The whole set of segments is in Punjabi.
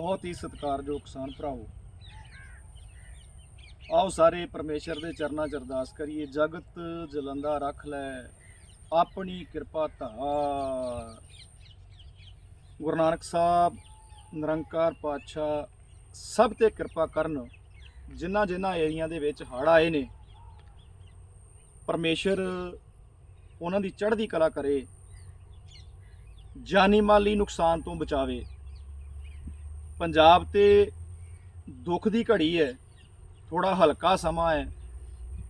ਬਹੁਤ ਹੀ ਸਤਿਕਾਰਯੋਗ ਕਿਸਾਨ ਭਰਾਓ ਆਓ ਸਾਰੇ ਪਰਮੇਸ਼ਰ ਦੇ ਚਰਨਾਂ 'ਚ ਅਰਦਾਸ ਕਰੀਏ। ਜਗਤ ਜਲੰਦਾ ਰੱਖ ਲੈ, ਆਪਣੀ ਕਿਰਪਾ ਧਾਰ। ਗੁਰੂ ਨਾਨਕ ਸਾਹਿਬ, ਨਿਰੰਕਾਰ ਪਾਤਸ਼ਾਹ ਸਭ ਤੇ ਕਿਰਪਾ ਕਰਨ, ਜਿਨ੍ਹਾਂ ਜਿਨ੍ਹਾਂ ਏਰੀਆ ਦੇ ਵਿੱਚ ਹੜ੍ਹ ਆਏ ਨੇ। ਪਰਮੇਸ਼ਰ ਉਹਨਾਂ ਦੀ ਚੜ੍ਹਦੀ ਕਲਾ ਕਰੇ, ਜਾਨੀ ਮਾਲੀ ਨੁਕਸਾਨ ਤੋਂ ਬਚਾਵੇ। ਪੰਜਾਬ ਤੇ ਦੁੱਖ ਦੀ ਘੜੀ ਹੈ। ਥੋੜਾ ਹਲਕਾ ਸਮਾਂ ਹੈ,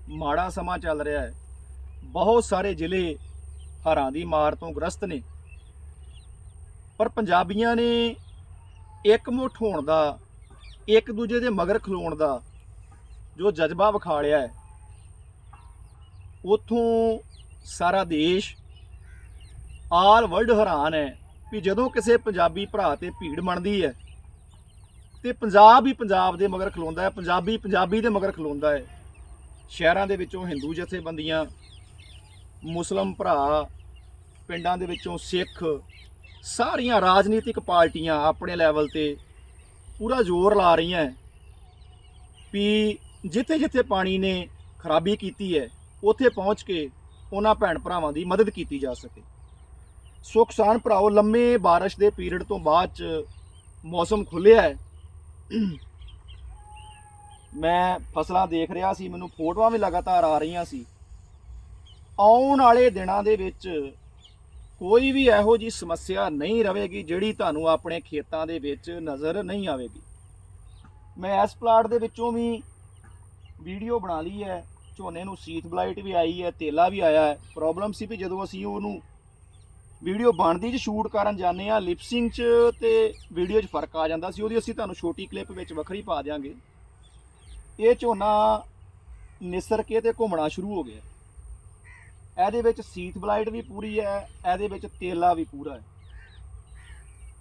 ਮਾੜਾ ਸਮਾਂ ਚੱਲ ਰਿਹਾ ਹੈ। ਬਹੁਤ ਸਾਰੇ ਜ਼ਿਲ੍ਹੇ ਹਰਾਂ ਦੀ ਮਾਰ ਤੋਂ ਗ੍ਰਸਤ ਨੇ। ਪਰ ਪੰਜਾਬੀਆਂ ਨੇ ਇੱਕ ਮੁੱਠ ਹੋਣ ਦਾ ਇੱਕ ਦੂਜੇ ਦੇ ਮਗਰ ਖਲੋਣ ਦਾ ਜੋ ਜਜ਼ਬਾ ਵਿਖਾਲਿਆ ਹੈ, ਉਥੋਂ ਸਾਰਾ ਦੇਸ਼, ਆਲ ਵਰਲਡ ਹੈਰਾਨ ਹੈ ਵੀ ਜਦੋਂ ਕਿਸੇ ਪੰਜਾਬੀ ਭਰਾ ਤੇ ਭੀੜ ਬਣਦੀ ਹੈ ਤੇ ਪੰਜਾਬ ਹੀ ਪੰਜਾਬ ਦੇ ਮਗਰ ਖਲੋਂਦਾ ਹੈ ਪੰਜਾਬੀ ਪੰਜਾਬੀ ਦੇ ਮਗਰ ਖਲੋਂਦਾ ਹੈ ਸ਼ਹਿਰਾਂ ਦੇ ਵਿੱਚੋਂ ਹਿੰਦੂ ਜਥੇਬੰਦੀਆਂ ਮੁਸਲਮ ਭਰਾ ਪਿੰਡਾਂ ਦੇ ਵਿੱਚੋਂ ਸਿੱਖ ਸਾਰੀਆਂ ਰਾਜਨੀਤਿਕ ਪਾਰਟੀਆਂ ਆਪਣੇ ਲੈਵਲ ਤੇ ਪੂਰਾ ਜ਼ੋਰ ਲਾ ਰਹੀਆਂ ਹੈ ਵੀ ਜਿੱਥੇ ਜਿੱਥੇ ਪਾਣੀ ਨੇ ਖਰਾਬੀ ਕੀਤੀ ਹੈ ਉੱਥੇ ਪਹੁੰਚ ਕੇ ਉਹਨਾਂ ਭੈਣ ਭਰਾਵਾਂ ਦੀ ਮਦਦ ਕੀਤੀ ਜਾ ਸਕੇ ਸੋ ਕਿਸਾਨ ਭਰਾਓ ਲੰਮੇ بارش ਦੇ ਪੀਰੀਅਡ ਤੋਂ ਬਾਅਦ ਚ ਮੌਸਮ ਖੁੱਲਿਆ ਹੈ ਮੈਂ ਫਸਲਾਂ ਦੇਖ ਰਿਹਾ ਸੀ, ਮੈਨੂੰ ਫੋਟੋਆਂ ਵੀ ਲਗਾਤਾਰ ਆ ਰਹੀਆਂ ਸੀ। ਆਉਣ ਵਾਲੇ ਦਿਨਾਂ ਦੇ ਵਿੱਚ ਕੋਈ ਵੀ ਇਹੋ ਜੀ ਸਮੱਸਿਆ ਨਹੀਂ ਰਹੇਗੀ ਜਿਹੜੀ ਤੁਹਾਨੂੰ ਆਪਣੇ ਖੇਤਾਂ ਦੇ ਵਿੱਚ ਨਜ਼ਰ ਨਹੀਂ ਆਵੇਗੀ। ਮੈਂ ਇਸ ਪਲਾਟ ਦੇ ਵਿੱਚੋਂ ਵੀ ਵੀਡੀਓ ਬਣਾ ਲਈ ਹੈ। ਝੋਨੇ ਨੂੰ ਸੀਥ ਬਲਾਈਟ ਵੀ ਆਈ ਹੈ, ਤੇਲਾ ਵੀ ਆਇਆ ਹੈ। ਪ੍ਰੋਬਲਮ ਸੀ ਵੀ ਜਦੋਂ ਅਸੀਂ ਉਹਨੂੰ ਵੀਡੀਓ ਬਣਦੀ ਚ ਸ਼ੂਟ ਕਰਨ ਜਾਂਦੇ ਆ ਲਿਪਸਿੰਗ ਚ ਤੇ ਵੀਡੀਓ 'ਚ ਫ਼ਰਕ ਆ ਜਾਂਦਾ ਸੀ। ਉਹਦੀ ਅਸੀਂ ਤੁਹਾਨੂੰ ਛੋਟੀ ਕਲਿੱਪ ਵਿੱਚ ਵੱਖਰੀ ਪਾ ਦਿਆਂਗੇ। ਇਹ ਝੋਨਾ ਨਿਸਰ ਕੇ ਤੇ ਘੁੰਮਣਾ ਸ਼ੁਰੂ ਹੋ ਗਿਆ। ਇਹਦੇ ਵਿੱਚ ਸੀਥ ਬਲਾਈਟ ਵੀ ਪੂਰੀ ਹੈ, ਇਹਦੇ ਵਿੱਚ ਤੇਲਾ ਵੀ ਪੂਰਾ ਹੈ।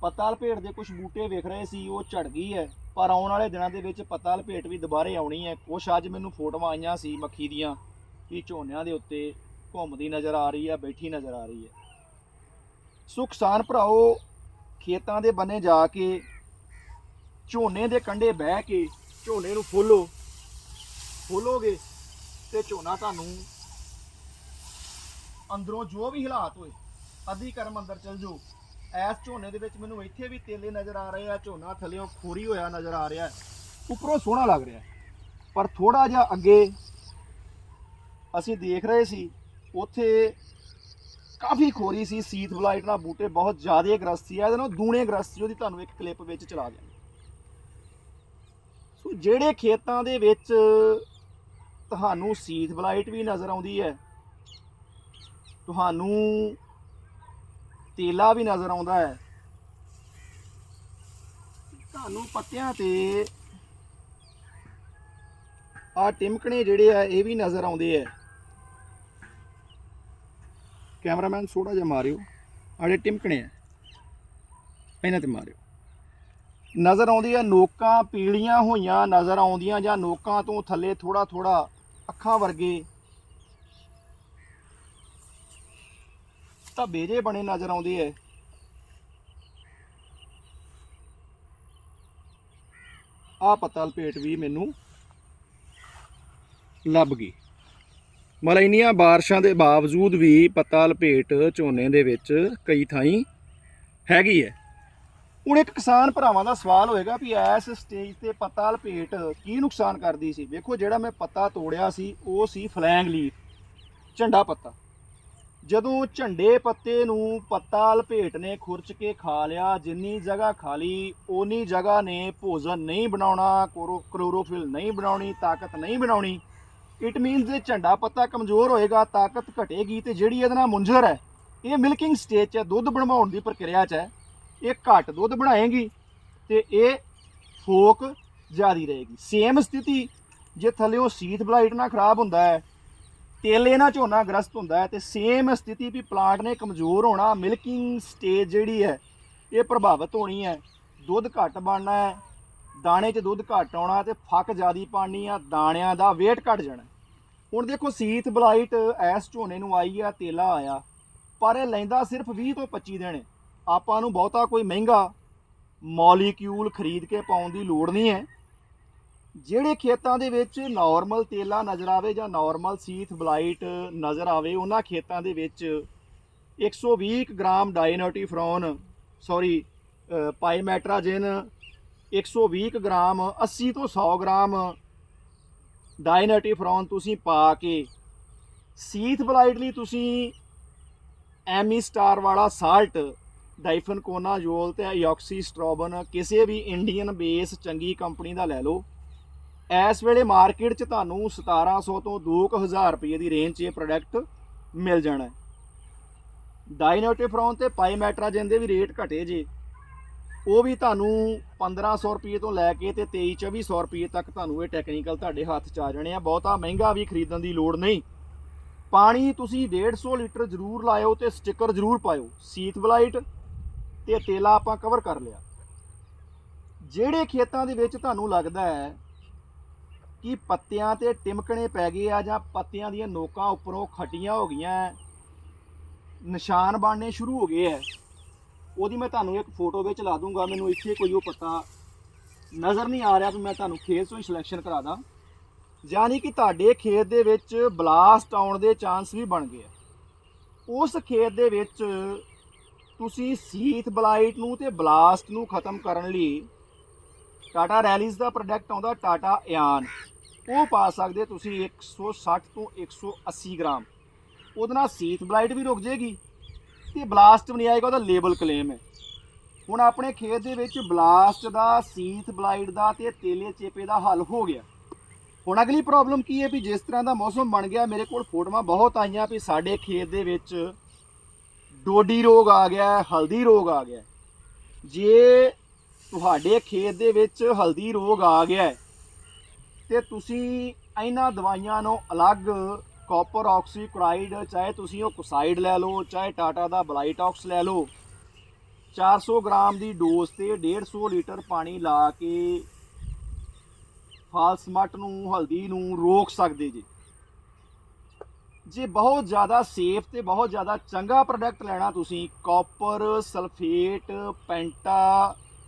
ਪਤਾਲ ਭੇਟ ਦੇ ਕੁਝ ਬੂਟੇ ਵੇਖ ਰਹੇ ਸੀ, ਉਹ ਝੜ ਗਈ ਹੈ। ਪਰ ਆਉਣ ਵਾਲੇ ਦਿਨਾਂ ਦੇ ਵਿੱਚ ਪਤਾਲ ਭੇਟ ਵੀ ਦੁਬਾਰੇ ਆਉਣੀ ਹੈ। ਕੁਛ ਅੱਜ ਮੈਨੂੰ ਫੋਟੋਆਂ ਆਈਆਂ ਸੀ ਮੱਖੀ ਦੀਆਂ ਕਿ ਝੋਨਿਆਂ ਦੇ ਉੱਤੇ ਘੁੰਮਦੀ ਨਜ਼ਰ ਆ ਰਹੀ ਹੈ, ਬੈਠੀ ਨਜ਼ਰ ਆ ਰਹੀ ਹੈ। ਸੋ ਕਿਸਾਨ ਭਰਾਓ, ਖੇਤਾਂ ਦੇ ਬੰਨੇ ਜਾ ਕੇ, ਝੋਨੇ ਦੇ ਕੰਢੇ ਬਹਿ ਕੇ ਝੋਨੇ ਨੂੰ ਫੋਲੋ। ਫੋਲੋਗੇ ਤੇ ਝੋਨਾ ਤੁਹਾਨੂੰ ਅੰਦਰੋਂ ਜੋ ਵੀ ਹਾਲਾਤ ਹੋਏ, ਅੱਧੀ ਕਰਮ ਅੰਦਰ ਚਲ ਜਾਓ। ਐਸ ਝੋਨੇ ਦੇ ਵਿੱਚ ਮੈਨੂੰ ਇੱਥੇ ਵੀ ਤੇਲੇ ਨਜ਼ਰ ਆ ਰਹੇ ਆ, ਝੋਨਾ ਥੱਲੇੋਂ ਖੋਰੀ ਹੋਇਆ ਨਜ਼ਰ ਆ ਰਿਹਾ। ਉੱਪਰੋਂ ਸੋਹਣਾ ਲੱਗ ਰਿਹਾ। ਪਰ ਥੋੜਾ ਜਿਹਾ ਅੱਗੇ ਅਸੀਂ ਦੇਖ ਰਹੇ ਸੀ, ਉੱਥੇ ਕਾਫੀ ਖੋਰੀ ਸੀ, ਸੀਤ ਬਲਾਈਟ ਨਾਲ ਬੂਟੇ ਬਹੁਤ ਜ਼ਿਆਦਾ ਗ੍ਰਸਤ ਸੀ ਇਹਦੇ ਨਾਲ ਦੂਣੇ ਗ੍ਰਸਤ ਸੀ ਉਹਦੀ ਤੁਹਾਨੂੰ ਇੱਕ ਕਲਿੱਪ ਵਿੱਚ ਚਲਾ ਦਿਆਂਗੇ। ਸੋ ਜਿਹੜੇ ਖੇਤਾਂ ਦੇ ਵਿੱਚ ਤੁਹਾਨੂੰ ਸੀਥ ਬਲਾਈਟ ਵੀ ਨਜ਼ਰ ਆਉਂਦੀ ਹੈ, ਤੁਹਾਨੂੰ ਤੇਲਾ ਵੀ ਨਜ਼ਰ ਆਉਂਦਾ ਹੈ, ਤੁਹਾਨੂੰ ਪੱਤਿਆਂ ਤੇ ਆ ਟਿਮਕਣੇ ਜਿਹੜੇ ਆ, ਇਹ ਵੀ ਨਜ਼ਰ ਆਉਂਦੇ ਆ ਕੈਮਰਾਮੈਨ ਥੋੜਾ ਜਿਹਾ ਮਾਰਿਓ। ਆੜੇ ਟਿਮਕਣੇ ਆ। ਇਹਨਾਂ ਤੇ ਮਾਰਿਓ। ਨਜ਼ਰ ਆਉਂਦੀ ਆ ਨੋਕਾਂ ਪੀਲੀਆਂ ਹੋਈਆਂ, ਨਜ਼ਰ ਆਉਂਦੀਆਂ ਜਾਂ ਨੋਕਾਂ ਤੋਂ ਥੱਲੇ ਥੋੜਾ ਥੋੜਾ ਅੱਖਾਂ ਵਰਗੇ। ਤਾਂ ਜੇ ਬਣੇ ਨਜ਼ਰ ਆਉਂਦੇ ਐ ਆ ਪਤਲ ਪੇਟ ਵੀ ਮੈਨੂੰ ਲੱਭ ਗਈ। ਮਤਲਬ ਇੰਨੀਆਂ ਬਾਰਿਸ਼ਾਂ ਦੇ ਬਾਵਜੂਦ ਵੀ ਪੱਤਾ ਲਪੇਟ ਝੋਨੇ ਦੇ ਵਿੱਚ ਕਈ ਥਾਈਂ ਹੈਗੀ ਹੈ। ਹੁਣ ਇੱਕ ਕਿਸਾਨ ਭਰਾਵਾਂ ਦਾ ਸਵਾਲ ਹੋਏਗਾ ਵੀ ਇਸ ਸਟੇਜ ਤੇ ਪੱਤਾ ਲਪੇਟ ਕੀ ਨੁਕਸਾਨ ਕਰਦੀ ਸੀ? ਵੇਖੋ ਜਿਹੜਾ ਮੈਂ ਪੱਤਾ ਤੋੜਿਆ ਸੀ, ਉਹ ਸੀ ਫਲੈਂਗ ਲੀਫ, ਝੰਡਾ ਪੱਤਾ। ਜਦੋਂ ਝੰਡੇ ਪੱਤੇ ਨੂੰ ਪੱਤਾ ਲਪੇਟ ਨੇ ਖੁਰਚ ਕੇ ਖਾ ਲਿਆ, ਜਿੰਨੀ ਜਗ੍ਹਾ ਖਾਲੀ, ਓਨੀ ਜਗ੍ਹਾ ਨੇ ਭੋਜਨ ਨਹੀਂ ਬਣਾਉਣਾ, ਕੋਰੋ- ਕਲੋਰੋਫਿਲ ਨਹੀਂ ਬਣਾਉਣੀ, ਤਾਕਤ ਨਹੀਂ ਬਣਾਉਣੀ ਇਟ ਮੀਨਸ ਜੇ ਝੰਡਾ ਪੱਤਾ ਕਮਜ਼ੋਰ ਹੋਏਗਾ ਤਾਕਤ ਘਟੇਗੀ ਤੇ ਜਿਹੜੀ ਇਹਦੇ ਨਾਲ ਮੁੰਜ਼ਰ ਹੈ ਇਹ ਮਿਲਕਿੰਗ ਸਟੇਜ 'ਚ ਹੈ, ਦੁੱਧ ਬਣਵਾਉਣ ਦੀ ਪ੍ਰਕਿਰਿਆ 'ਚ ਹੈ ਇਹ ਘੱਟ ਦੁੱਧ ਬਣਾਏਗੀ ਤੇ ਇਹ ਫੋਕ ਜਿਆਦੀ ਰਹੇਗੀ। ਸੇਮ ਸਥਿਤੀ ਜੇ ਥੱਲੇੋਂ ਸੀਥ ਬਲਾਈਟ ਨਾਲ ਖਰਾਬ ਹੁੰਦਾ ਹੈ ਤੇਲੇ ਨਾਲ ਝੋਨਾ ਗ੍ਰਸਤ ਹੁੰਦਾ ਹੈ ਤੇ ਸੇਮ ਸਥਿਤੀ ਵੀ ਪਲਾਂਟ ਨੇ ਕਮਜ਼ੋਰ ਹੋਣਾ ਮਿਲਕਿੰਗ ਸਟੇਜ ਜਿਹੜੀ ਹੈ ਇਹ ਪ੍ਰਭਾਵਿਤ ਹੋਣੀ ਹੈ। ਦੁੱਧ ਘੱਟ ਬਣਨਾ ਹੈ ਦਾਣੇ 'ਚ ਦੁੱਧ ਘੱਟ ਆਉਣਾ ਤੇ ਫੱਕ ਜ਼ਿਆਦੀ ਪਾਣੀ ਆ ਦਾਣਿਆਂ ਦਾ weight ਘਟ ਜਾਣਾ। ਹੁਣ ਦੇਖੋ ਸੀਥ ਬਲਾਈਟ, ਐਸ ਝੋਨੇ ਨੂੰ ਆਈ ਆ, ਤੇਲਾ ਆਇਆ। ਪਰ ਇਹ ਲੈਂਦਾ ਸਿਰਫ 20 ਤੋਂ 25 ਦਿਨ। ਆਪਾਂ ਨੂੰ ਬਹੁਤਾ ਕੋਈ ਮਹਿੰਗਾ ਮੋਲੀਕਿਊਲ ਖਰੀਦ ਕੇ ਪਾਉਣ ਦੀ ਲੋੜ ਨਹੀਂ ਹੈ। ਜਿਹੜੇ ਖੇਤਾਂ ਦੇ ਵਿੱਚ ਨਾਰਮਲ ਤੇਲਾ ਨਜ਼ਰ ਆਵੇ ਜਾਂ ਨਾਰਮਲ ਸੀਥ ਬਲਾਈਟ ਨਜ਼ਰ ਆਵੇ, ਉਹਨਾਂ ਖੇਤਾਂ ਦੇ ਵਿੱਚ 120 ਕੁ ਗ੍ਰਾਮ ਡਾਇਨੋਟੀਫਰੋਨ ਸੌਰੀ ਪਾਈਮੈਟਰਾਜਿਨ 120 ਕੁ ਗ੍ਰਾਮ 80 ਤੋਂ 100 ਗ੍ਰਾਮ ਡਾਇਨੋਟੀਫਰੋਨ ਤੁਸੀਂ ਪਾ ਕੇ, ਸੀਥ ਬਲਾਈਟ ਲਈ ਤੁਸੀਂ ਐਮੀ ਸਟਾਰ ਵਾਲਾ ਸਾਲਟ ਡਾਈਫਨ ਕੋਨਾਜੋਲ ਤੇ ਆਯੋਕਸੀ ਸਟ੍ਰੋਬਨ, ਕਿਸੇ ਵੀ ਇੰਡੀਅਨ ਬੇਸ ਚੰਗੀ ਕੰਪਨੀ ਦਾ ਲੈ ਲਓ। ਇਸ ਵੇਲੇ ਮਾਰਕੀਟ 'ਚ ਤੁਹਾਨੂੰ 1700 ਤੋਂ 2000 ਰੁਪਏ ਦੀ ਰੇਂਜ 'ਚ ਇਹ ਪ੍ਰੋਡਕਟ ਮਿਲ ਜਾਣਾ ਹੈ। ਡਾਇਨੋਟੀਫਰੋਨ ਤੇ ਪਾਈਮੈਟਰਾਜਨ ਦੇ ਵੀ ਰੇਟ ਘਟੇ ਜੇ। ਉਹ ਵੀ ਤੁਹਾਨੂੰ 1500 ਰੁਪਏ ਤੋਂ ਲੈ ਕੇ ਤੇ 23 2400 ਰੁਪਏ ਤੱਕ ਤੁਹਾਨੂੰ ਇਹ ਟੈਕਨੀਕਲ ਤੁਹਾਡੇ ਹੱਥ 'ਚ ਆ ਜਾਣੇ ਆ। ਬਹੁਤਾ ਮਹਿੰਗਾ ਵੀ ਖਰੀਦਣ ਦੀ ਲੋੜ ਨਹੀਂ। ਪਾਣੀ ਤੁਸੀਂ 150 ਲੀਟਰ ਜ਼ਰੂਰ ਲਾਇਓ ਤੇ ਸਟicker ਜ਼ਰੂਰ ਪਾਇਓ। ਸੀਤ ਬਲਾਈਟ ਤੇ ਤੇਲਾ ਆਪਾਂ ਕਵਰ ਕਰ ਲਿਆ। ਜਿਹੜੇ ਖੇਤਾਂ ਦੇ ਵਿੱਚ ਤੁਹਾਨੂੰ ਲੱਗਦਾ ਹੈ ਕਿ ਪੱਤਿਆਂ ਤੇ ਟਿਮਕਣੇ ਪੈ ਗਏ ਆ ਜਾਂ ਪੱਤਿਆਂ ਦੀਆਂ ਨੋਕਾਂ ਉੱਪਰੋਂ ਖਟੀਆਂ ਹੋ ਗਈਆਂ, ਨਿਸ਼ਾਨ ਬਣਨੇ ਸ਼ੁਰੂ ਹੋ ਗਏ ਐ ਉਹਦੀ ਮੈਂ ਤੁਹਾਨੂੰ ਇੱਕ ਫੋਟੋ ਵਿੱਚ ਲਾ ਦੂੰਗਾ, ਮੈਨੂੰ ਇੱਥੇ ਕੋਈ ਉਹ ਪਤਾ ਨਜ਼ਰ ਨਹੀਂ ਆ ਰਿਹਾ ਵੀ ਮੈਂ ਤੁਹਾਨੂੰ ਖੇਤ ਤੋਂ ਹੀ ਸਿਲੈਕਸ਼ਨ ਕਰਾ ਦਾਂ। ਯਾਨੀ ਕਿ ਤੁਹਾਡੇ ਖੇਤ ਦੇ ਵਿੱਚ ਬਲਾਸਟ ਆਉਣ ਦੇ ਚਾਂਸ ਵੀ ਬਣ ਗਏ ਉਸ ਖੇਤ ਦੇ ਵਿੱਚ ਤੁਸੀਂ ਸੀਥ ਬਲਾਈਟ ਨੂੰ ਤੇ ਬਲਾਸਟ ਨੂੰ ਖਤਮ ਕਰਨ ਲਈ ਟਾਟਾ ਰੈਲੀਜ਼ ਦਾ ਪ੍ਰੋਡਕਟ ਆਉਂਦਾ, ਟਾਟਾ ਇਆਨ। ਉਹ ਪਾ ਸਕਦੇ ਤੁਸੀਂ 160 ਤੋਂ 180 ਗ੍ਰਾਮ। ਉਹਦੇ ਨਾਲ ਸੀਥ ਬਲਾਈਟ ਵੀ ਰੁਕ ਜੇਗੀ। ਤੇ ਬਲਾਸਟ ਵੀ ਨਹੀਂ ਆਏਗਾ ਉਹਦਾ ਲੇਬਲ ਕਲੇਮ ਹੈ। ਹੁਣ ਆਪਣੇ ਖੇਤ ਦੇ ਵਿੱਚ ਬਲਾਸਟ ਦਾ ਸੀਥ ਬਲਾਈਟ ਦਾ ਤੇ ਤੇਲੇ ਚੇਪੇ ਦਾ ਹੱਲ ਹੋ ਗਿਆ। ਹੁਣ ਅਗਲੀ ਪ੍ਰੋਬਲਮ ਕੀ ਹੈ ਵੀ ਜਿਸ ਤਰ੍ਹਾਂ ਦਾ ਮੌਸਮ ਬਣ ਗਿਆ ਮੇਰੇ ਕੋਲ ਫੋਟੋਆਂ ਬਹੁਤ ਆਈਆਂ ਵੀ ਸਾਡੇ ਖੇਤ ਦੇ ਵਿੱਚ ਡੋਡੀ ਰੋਗ ਆ ਗਿਆ ਹਲਦੀ ਰੋਗ ਆ ਗਿਆ। ਜੇ ਤੁਹਾਡੇ ਖੇਤ ਦੇ ਵਿੱਚ ਹਲਦੀ ਰੋਗ ਆ ਗਿਆ ਹੈ, ਤੇ ਤੁਸੀਂ ਇਹਨਾਂ ਦਵਾਈਆਂ ਨੂੰ ਅਲੱਗ ਕਾਪਰ ਆਕਸੀਕਲਾਈਡ ਚਾਹੇ ਤੁਸੀਂ ਉਹ ਕੁਸਾਈਡ ਲੈ ਲਓ, ਚਾਹੇ ਟਾਟਾ ਦਾ ਬਲਾਈਟੌਕਸ ਲੈ ਲਓ। 400 ਗ੍ਰਾਮ ਦੀ ਡੋਜ਼ ਤੇ 150 ਲੀਟਰ ਪਾਣੀ ਲਾ ਕੇ ਫਾਲਸਮਟ ਨੂੰ, ਹਲਦੀ ਨੂੰ ਰੋਕ ਸਕਦੇ ਜੀ। ਜੇ ਬਹੁਤ ਜ਼ਿਆਦਾ ਸੇਫ ਤੇ ਬਹੁਤ ਜ਼ਿਆਦਾ ਚੰਗਾ ਪ੍ਰੋਡਕਟ ਲੈਣਾ ਤੁਸੀਂ copper sulphate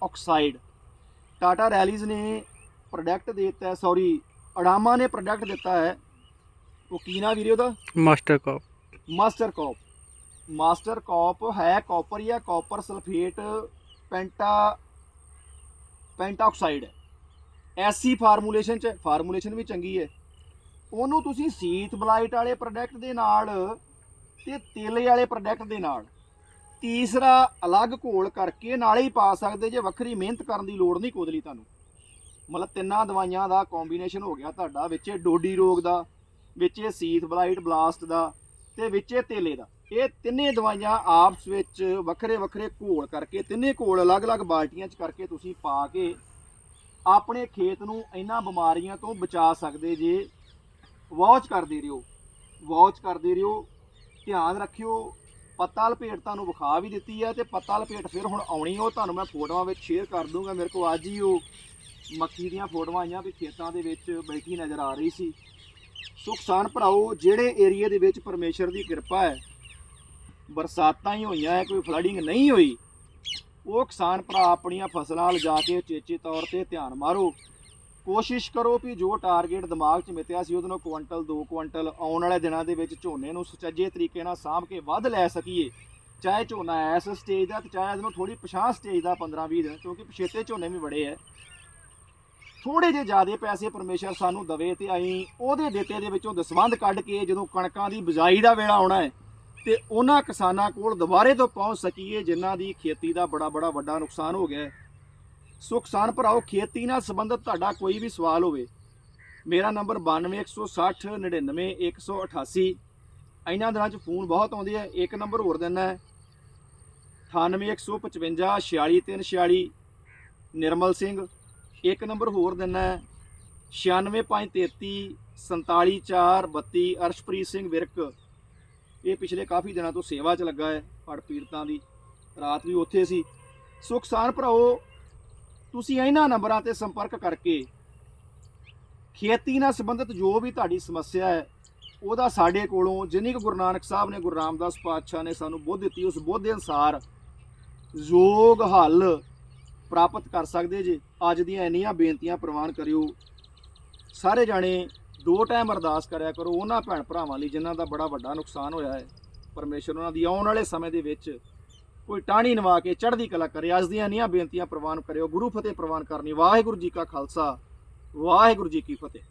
pentoxide Tata Rallis ਨੇ ਪ੍ਰੋਡਕਟ ਦਿੱਤਾ ਹੈ ਸੌਰੀ ਅਡਾਮਾ ਨੇ ਪ੍ਰੋਡਕਟ ਦਿੱਤਾ ਹੈ। ਉਹ ਕੀ ਨਾ ਵੀਰੇ ਉਹਦਾ? Master cop. Master cop. Master cop ਹੈ ਕਾਪਰ ਜਾਂ ਕਾਪਰ ਸਲਫੇਟ ਪੈਂਟਾ ਪੈਂਟਾਆਕਸਾਈਡ ਐਸੀ ਫਾਰਮੂਲੇਸ਼ਨ ਚ ਫਾਰਮੂਲੇਸ਼ਨ ਵੀ ਚੰਗੀ ਹੈ ਉਹਨੂੰ ਤੁਸੀਂ ਸੀਤ ਬਲਾਈਟ ਵਾਲੇ ਪ੍ਰੋਡਕਟ ਦੇ ਨਾਲ ਤੇ ਤੇਲੇ ਵਾਲੇ ਪ੍ਰੋਡਕਟ ਦੇ ਨਾਲ ਤੀਸਰਾ ਅਲੱਗ ਘੋਲ ਕਰਕੇ ਨਾਲੇ ਹੀ ਪਾ ਸਕਦੇ ਜੇ ਵੱਖਰੀ ਮਿਹਨਤ ਕਰਨ ਦੀ ਲੋੜ ਨਹੀਂ ਕੋਦਲੀ ਤੁਹਾਨੂੰ। ਮਤਲਬ ਤਿੰਨਾਂ ਦਵਾਈਆਂ ਦਾ ਕੰਬੀਨੇਸ਼ਨ ਹੋ ਗਿਆ ਤੁਹਾਡਾ ਵਿੱਚੇ ਡੋਡੀ ਰੋਗ ਦਾ ਵਿੱਚ ਇਹ ਸੀਥ ਬਲਾਈਟ ਬਲਾਸਟ ਦਾ ਤੇ ਇਹ ਤੇਲੇ ਦਾ। ਇਹ ਤਿੰਨੇ ਦਵਾਈਆਂ ਆਪਸ ਵਿੱਚ ਵੱਖਰੇ ਵੱਖਰੇ ਘੋਲ ਕਰਕੇ, ਤਿੰਨੇ ਘੋਲ ਅਲੱਗ-ਅਲੱਗ ਬਾਲਟੀਆਂ 'ਚ ਕਰਕੇ ਤੁਸੀਂ ਪਾ ਕੇ ਆਪਣੇ ਖੇਤ ਨੂੰ ਇਹਨਾਂ ਬਿਮਾਰੀਆਂ ਤੋਂ ਬਚਾ ਸਕਦੇ ਜੇ। ਵਾਚ ਕਰਦੇ ਰਹੋ। ਵਾਚ ਕਰਦੇ ਰਹੋ। ਧਿਆਨ ਰੱਖਿਓ। ਪੱਤਾ ਲਪੇਟ ਤੁਹਾਨੂੰ ਵਿਖਾ ਵੀ ਦਿੱਤੀ ਹੈ ਤੇ ਪੱਤਾ ਲਪੇਟ ਫਿਰ ਹੁਣ ਆਉਣੀ ਉਹ ਤੁਹਾਨੂੰ ਮੈਂ ਫੋਟੋਆਂ ਵਿੱਚ ਸ਼ੇਅਰ ਕਰ ਦੂੰਗਾ। ਮੇਰੇ ਕੋਲ ਅੱਜ ਹੀ ਉਹ ਮੱਕੀ ਦੀਆਂ ਫੋਟੋਆਂ ਆਈਆਂ ਵੀ ਖੇਤਾਂ ਦੇ ਵਿੱਚ ਬੈਠੀ ਨਜ਼ਰ ਆ ਰਹੀ ਸੀ। ਸੋ ਕਿਸਾਨ ਭਰਾਓ, ਜਿਹੜੇ ਏਰੀਆ ਦੇ ਵਿੱਚ ਪਰਮੇਸ਼ਰ ਦੀ ਕਿਰਪਾ ਹੈ, ਬਰਸਾਤਾਂ ਹੀ ਹੋਈਆਂ ਹੈ, ਕੋਈ ਫਲੱਡਿੰਗ ਨਹੀਂ ਹੋਈ, ਉਹ ਕਿਸਾਨ ਭਰਾ ਆਪਣੀਆਂ ਫਸਲਾਂ ਲਿਜਾ ਕੇ ਚੇਚੇ ਤੌਰ ਤੇ ਧਿਆਨ ਮਾਰੋ। ਕੋਸ਼ਿਸ਼ ਕਰੋ ਵੀ ਜੋ ਟਾਰਗੇਟ ਦਿਮਾਗ 'ਚ ਮਿੱਤਿਆ ਸੀ, ਉਹਦੇ ਨਾਲ ਕੁਇੰਟਲ 2 ਕੁਇੰਟਲ ਆਉਣ ਵਾਲੇ ਦਿਨਾਂ ਦੇ ਵਿੱਚ ਝੋਨੇ ਨੂੰ ਸੁਚੱਜੇ ਤਰੀਕੇ ਨਾਲ ਸਾਂਭ ਕੇ ਵੱਧ ਲੈ ਸਕੀਏ। ਚਾਹੇ ਝੋਨਾ ਐਸ ਸਟੇਜ ਦਾ ਤੇ ਚਾਹੇ ਇਹਨੂੰ ਥੋੜੀ ਪਛਾਣ ਸਟੇਜ ਦਾ 15 20 ਦਿਨ, ਕਿਉਂਕਿ ਪਛੇਤੇ ਝੋਨੇ ਵੀ ਬੜੇ ਐ ਥੋੜੇ ਜਿਹੇ ਜ਼ਿਆਦੇ ਪੈਸੇ ਪਰਮੇਸ਼ਰ ਸਾਨੂੰ ਦਵੇ ਤੇ ਅਸੀਂ ਉਹਦੇ ਦਿੱਤੇ ਦੇ ਵਿੱਚੋਂ ਦਸਵੰਧ ਕੱਢ ਕੇ ਜਦੋਂ ਕਣਕਾਂ ਦੀ ਬਿਜਾਈ ਦਾ ਵੇਲਾ ਆਉਣਾ ਹੈ, ਤੇ ਉਹਨਾਂ ਕਿਸਾਨਾਂ ਕੋਲ ਦੁਬਾਰੇ ਤੋਂ ਪਹੁੰਚ ਸਕੀਏ, ਜਿਨ੍ਹਾਂ ਦੀ ਖੇਤੀ ਦਾ ਬੜਾ ਬੜਾ ਵੱਡਾ ਨੁਕਸਾਨ ਹੋ ਗਿਆ ਹੈ। ਸੋ ਕਿਸਾਨ ਭਰਾਓ, ਖੇਤੀ ਨਾਲ ਸੰਬੰਧਿਤ ਤੁਹਾਡਾ ਕੋਈ ਵੀ ਸਵਾਲ ਹੋਵੇ, ਮੇਰਾ ਨੰਬਰ 9216 99188 ਇਹਨਾਂ ਦਿਨਾਂ 'ਚ ਫੋਨ ਬਹੁਤ ਆਉਂਦੇ ਆ, ਇੱਕ ਨੰਬਰ ਹੋਰ ਦਿੰਦਾ ਹੈ 98155 46346 ਨਿਰਮਲ ਸਿੰਘ ਇੱਕ ਨੰਬਰ ਹੋਰ ਦਿੰਦਾ ਹੈ। 96533 47432 ਅਰਸ਼ਪ੍ਰੀਤ ਸਿੰਘ ਵਿਰਕ। ਇਹ ਪਿਛਲੇ ਕਾਫੀ ਦਿਨਾਂ ਤੋਂ ਸੇਵਾ 'ਚ ਲੱਗਾ ਹੈ ਹੜ ਪੀੜਤਾਂ ਦੀ। ਰਾਤ ਵੀ ਉੱਥੇ ਸੀ। ਸੋ ਕਿਸਾਨ ਭਰਾਓ ਤੁਸੀਂ ਇਹਨਾਂ ਨੰਬਰਾਂ ਤੇ ਸੰਪਰਕ ਕਰਕੇ ਖੇਤੀ ਨਾਲ ਸੰਬੰਧਿਤ ਜੋ ਵੀ ਤੁਹਾਡੀ ਸਮੱਸਿਆ ਹੈ, ਉਹਦਾ ਸਾਡੇ ਕੋਲੋਂ ਜਿੰਨੀ ਕੁ ਗੁਰੂ ਨਾਨਕ ਸਾਹਿਬ ਨੇ, ਗੁਰੂ ਰਾਮਦਾਸ ਪਾਤਸ਼ਾਹ ਨੇ ਸਾਨੂੰ ਬੁੱਧ ਦਿੱਤੀ, ਉਸ ਬੁੱਧ ਦੇ ਅਨਸਾਰ ਯੋਗ ਹੱਲ ਪ੍ਰਾਪਤ ਕਰ ਸਕਦੇ ਜੇ। ਅੱਜ ਦੀਆਂ ਇੰਨੀਆਂ ਬੇਨਤੀਆਂ ਪ੍ਰਵਾਨ ਕਰਿਓ। ਸਾਰੇ ਜਾਣੇ ਦੋ ਟਾਈਮ ਅਰਦਾਸ ਕਰਿਆ ਕਰੋ। ਉਹਨਾਂ ਭੈਣ ਭਰਾਵਾਂ ਲਈ ਜਿਨ੍ਹਾਂ ਦਾ ਬੜਾ ਵੱਡਾ ਨੁਕਸਾਨ ਹੋਇਆ ਹੈ। ਪਰਮੇਸ਼ਰ ਉਹਨਾਂ ਦੀ ਆਉਣ ਵਾਲੇ ਸਮੇਂ ਦੇ ਵਿੱਚ ਕੋਈ ਟਾਹਣੀ ਨਵਾ ਕੇ ਚੜ੍ਹਦੀ ਕਲਾ ਕਰੇ। ਅੱਜ ਦੀਆਂ ਇੰਨੀਆਂ ਬੇਨਤੀਆਂ ਪ੍ਰਵਾਨ ਕਰਿਓ। ਗੁਰੂ ਫਤਿਹ ਪ੍ਰਵਾਨ ਕਰਨੀ। ਵਾਹਿਗੁਰੂ ਜੀ ਕਾ ਖਾਲਸਾ। ਵਾਹਿਗੁਰੂ ਜੀ ਕੀ ਫਤਿਹ।